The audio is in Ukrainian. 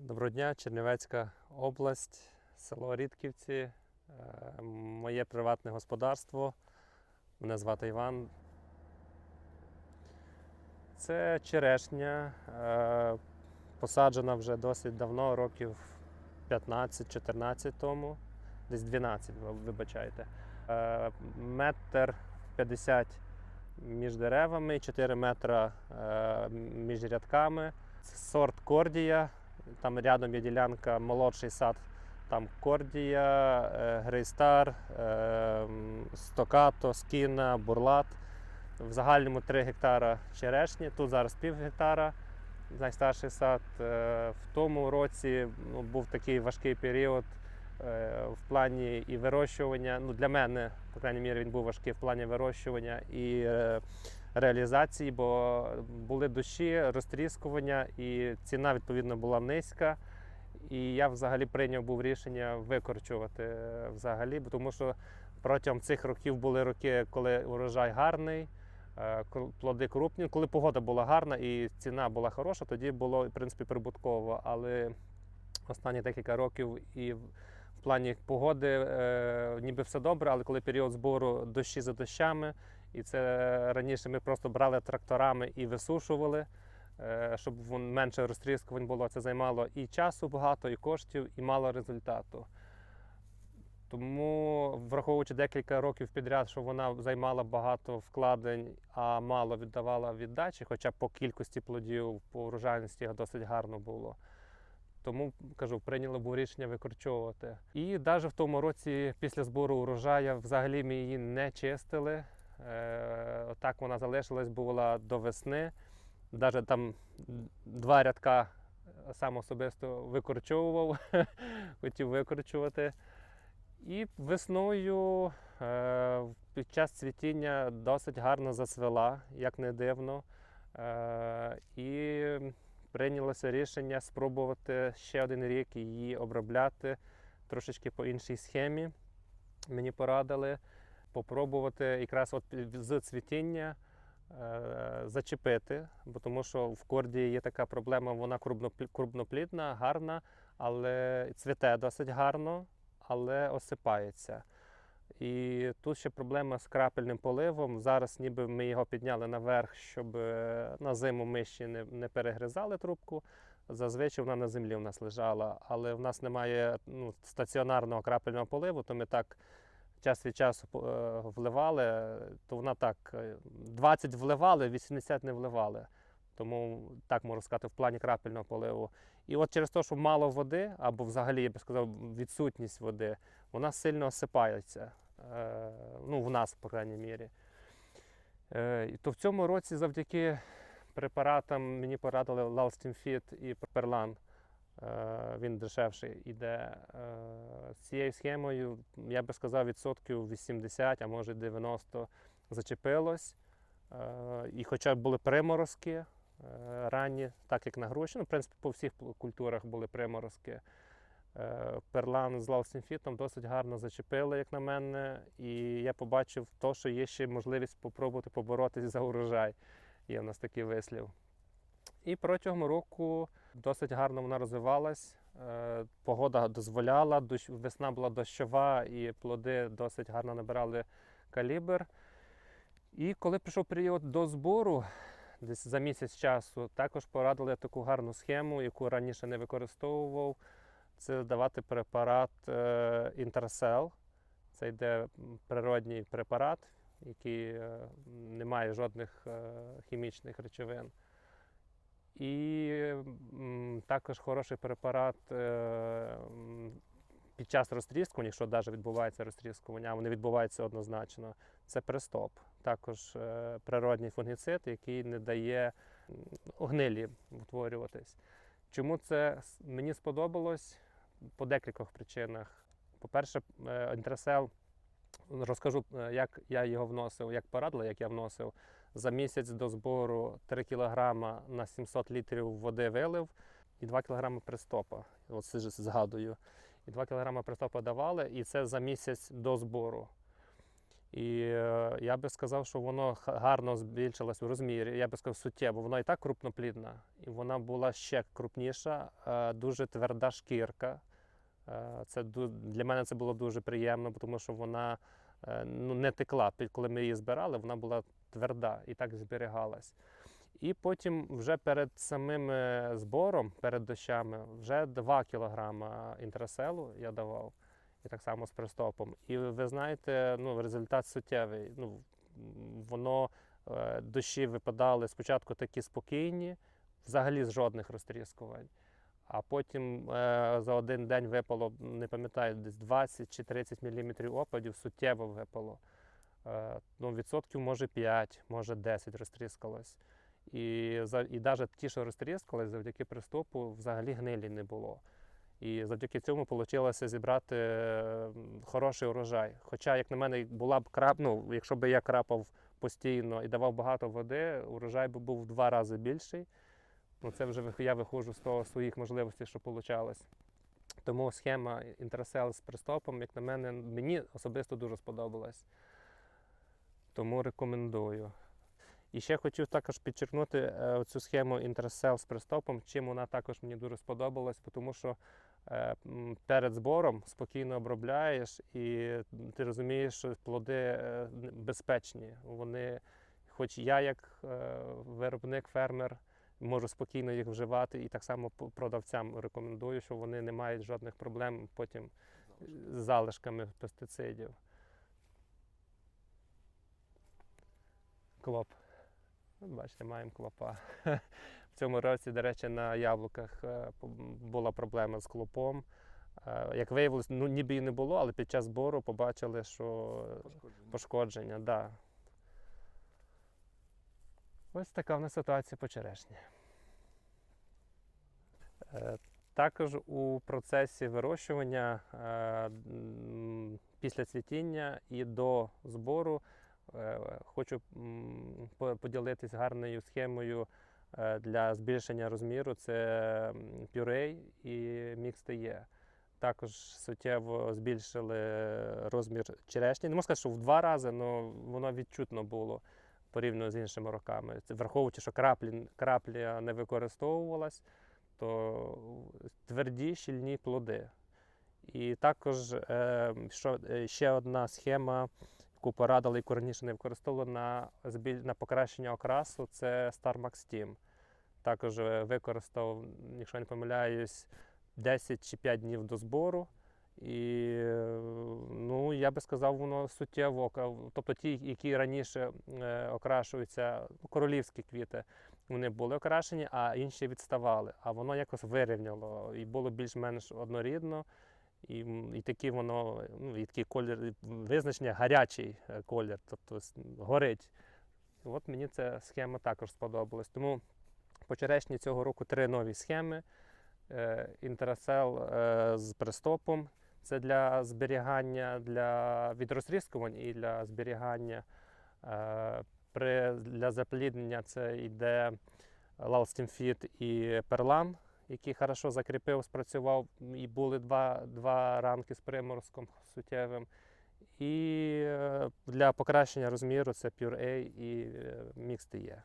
Доброго дня, Чернівецька область, село Рідківці, е, моє приватне господарство. Мене звати Іван. Це черешня, е, посаджена вже досить давно, років 15-14 тому, десь 12, вибачайте. Е, Метр 50 між деревами, 4 метра е, між рядками. Це Сорт кордія. Там рядом є ділянка молодший сад, там кордія, е, грейстар, е, стокато, скіна, бурлат. В загальному 3 гектара черешні, тут зараз пів гектара. Найстарший сад. Е, В тому році ну, був такий важкий період в плані і вирощування. Ну, для мене, по крайній мірі, він був важкий в плані вирощування і реалізації, бо були дощі, розтріскування, і ціна відповідно була низька. І я взагалі прийняв був рішення викорчувати е, взагалі, тому що протягом цих років були роки, коли урожай гарний, е, плоди крупні. Коли погода була гарна і ціна була хороша, тоді було в принципі прибутково. Але останні декілька років і в в плані погоди е, ніби все добре, але коли період збору дощі за дощами, і це раніше ми просто брали тракторами і висушували, е, щоб менше розтріскувань було. Це займало і часу багато, і коштів, і мало результату. Тому, враховуючи декілька років підряд, що вона займала багато вкладень, а мало віддавала віддачі, хоча по кількості плодів, по урожайності досить гарно було. Тому кажу, прийняли був рішення викорчовувати. І навіть в тому році, після збору урожаю, взагалі ми її не чистили. Е, так вона залишилась, була до весни. Навіть там два рядка сам особисто викорчовував, хотів викорчувати. І весною е, під час цвітіння досить гарно зацвела, як не дивно. Е, і прийнялося рішення спробувати ще один рік її обробляти трошечки по іншій схемі. Мені порадили попробувати якраз от з цвітіння е, зачепити, бо тому що в корді є така проблема, вона крупноплідна, гарна, але цвіте досить гарно, але осипається. І тут ще проблема з крапельним поливом. Зараз ніби ми його підняли наверх, щоб е, на зиму миші не, не перегризали трубку. Зазвичай вона на землі в нас лежала, але в нас немає ну, стаціонарного крапельного поливу, то ми так час від часу е, вливали, то вона так е, 20 вливали, 80 не вливали. Тому так можу сказати, в плані крапельного поливу. І от через те, що мало води, або взагалі, я би сказав, відсутність води, вона сильно осипається. Е, ну, в нас, по крайній мірі. Е, то в цьому році завдяки препаратам мені порадили Lalstimfit і Perlan. Е, він дешевший іде. Е, з цією схемою, я би сказав, відсотків 80, а може 90 зачепилось. Е, і хоча були приморозки ранні, так як на груші, ну, в принципі, по всіх культурах були приморозки. Перлан з лаусінфітом досить гарно зачепили, як на мене, і я побачив то, що є ще можливість спробувати поборотися за урожай. Є в нас такий вислів. І протягом року досить гарно вона розвивалась. Е, Погода дозволяла, весна була дощова, і плоди досить гарно набирали калібр. І коли прийшов період до збору, десь за місяць часу, також порадили таку гарну схему, яку раніше не використовував. Це давати препарат Інтерсел. Це йде природній препарат, який е, не має жодних е, хімічних речовин. І також хороший препарат е, під час розтріскування, якщо навіть відбувається розтріскування, вони відбуваються однозначно, це пристоп. Також е, природній фунгіцид, який не дає гнилі утворюватись. Чому це мені сподобалось? По декількох причинах. По-перше, е, інтрасел, розкажу, як я його вносив, як порадили, як я вносив. За місяць до збору 3 кг на 700 літрів води вилив і 2 кг пристопа. Ж згадую. І 2 кг пристопа давали, і це за місяць до збору. І е, я би сказав, що воно гарно збільшилось у розмірі. Я би сказав, суттєво. Вона і так крупноплідна, і вона була ще крупніша, е, дуже тверда шкірка. Е, Це для мене це було дуже приємно, тому що вона ну, не текла. Коли ми її збирали, вона була тверда і так зберігалась. І потім вже перед самим е, збором, перед дощами, вже 2 кілограма інтраселу я давав. І так само з пристопом. І ви знаєте, ну, результат суттєвий. Ну, воно е, дощі випадали спочатку такі спокійні, взагалі з жодних розтріскувань. А потім е, за один день випало, не пам'ятаю, десь 20 чи 30 мм опадів, суттєво випало. Е, ну, відсотків може 5, може 10 розтріскалось. І, і навіть ті, що розтріскались, завдяки приступу, взагалі гнилі не було. І завдяки цьому вийшло зібрати е, хороший урожай. Хоча, як на мене, була б крап, ну, якщо б я крапав постійно і давав багато води, урожай би був в два рази більший. Ну, це вже я виходжу з того своїх можливостей, що вийшло. Тому схема інтерсел з пристопом, як на мене, мені особисто дуже сподобалась. Тому рекомендую. І ще хотів також підчеркнути е, цю схему інтерсел з пристопом, чим вона також мені дуже сподобалась, тому що е, перед збором спокійно обробляєш, і ти розумієш, що плоди е, безпечні. Вони, хоч я, як е, виробник, фермер, можу спокійно їх вживати, і так само продавцям рекомендую, що вони не мають жодних проблем потім з залишками пестицидів. Клоп. От Бачите, маємо клопа. В цьому році, до речі, на яблуках е, була проблема з клопом. Е, Як виявилось, ну ніби і не було, але під час збору побачили, що Пошкодження. пошкодження. Да. Ось така в нас ситуація по черешні. Е, Також у процесі вирощування після цвітіння і до збору хочу м, по- поділитись гарною схемою е, для збільшення розміру. Це пюрей і мікс ТЕ. Також суттєво збільшили розмір черешні. Не можу сказати, що в два рази, але воно відчутно було порівняно з іншими роками. Враховуючи, що краплі, крапля не використовувалась, то тверді щільні плоди. І також е, що, е, ще одна схема, яку порадили, яку раніше не використовували на, на покращення окрасу, це Star Max Team. Також е, використав, якщо я не помиляюсь, 10 чи 5 днів до збору. І ну, я би сказав, воно суттєво. Тобто ті, які раніше е, окрашуються, королівські квіти, вони були окрашені, а інші відставали. А воно якось вирівняло і було більш-менш однорідно. І, і такі воно, ну, і такий колір, визначення гарячий е, колір, тобто горить. От мені ця схема також сподобалась. Тому по черешні цього року три нові схеми. Е, Інтерасел е, з пристопом. Це для зберігання, для від розтріскувань і для зберігання. При, для запліднення це йде Лалстімфіт і Перлан, який хорошо закріпив, спрацював. І були два, два ранки з приморозком суттєвим. І е, для покращення розміру це Pure A і е, Mixed E.